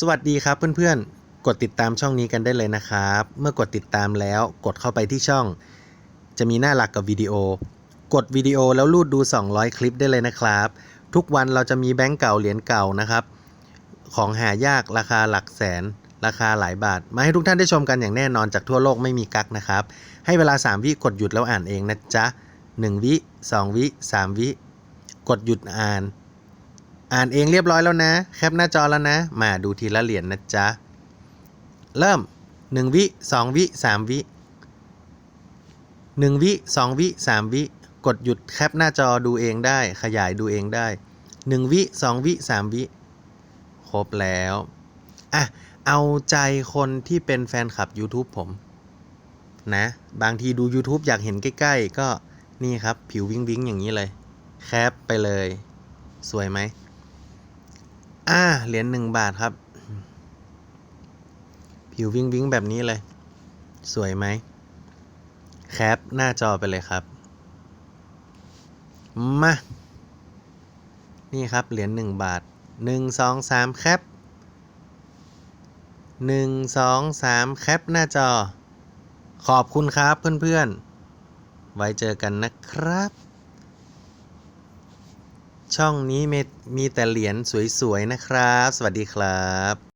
สวัสดีครับเพื่อนๆ กดติดตามช่องนี้กันได้เลยนะครับ เมื่อกดติดตามแล้วกดเข้าไปที่ช่อง จะมีหน้าหลักกับวิดีโอ กดวิดีโอแล้วลูดดู 200 คลิปได้เลยนะครับ ทุกวันเราจะมีแบงก์เก่าเหรียญเก่านะครับ ของหายากราคาหลักแสน ราคาหลายบาท มาให้ทุกท่านได้ชมกันอย่างแน่นอนจากทั่วโลกไม่มีกักนะครับ ให้เวลา 3 วิกดหยุดแล้วอ่านเองนะจ๊ะ 1 วิ 2 วิ 3 วิ กดหยุดอ่าน อ่านเองเรียบร้อยแล้วนะ แคปหน้าจอแล้วนะ มาดูทีละเหรียญนะจ๊ะ เริ่ม 1 วิ 2 วิ 3 วิ 1 วิ 2 วิ 3 วิ กดหยุดแคปหน้าจอดูเองได้ ขยายดูเองได้ 1 วิ 2 วิ 3 วิ ครบแล้ว อะ เอาใจคนที่เป็นแฟนคลับ YouTube ผม นะ บางทีดู YouTube อยากเห็นใกล้ ๆ ก็นี่ครับ ผิววิ้งวิงอย่างนี้เลย แคปไปเลย สวยไหม อ่า เหรียญหนึ่งบาทครับ ผิววิงวิงแบบนี้เลย สวยไหม แคปหน้าจอไปเลยครับ มา นี่ครับ เหรียญหนึ่งบาทหนึ่งสองสามแคปหนึ่งสองสามแคปหน้าจอ ขอบคุณครับเพื่อนๆ ไว้เจอกันนะครับ ช่องนี้มีมีแต่เหรียญสวยๆนะครับ สวัสดีครับ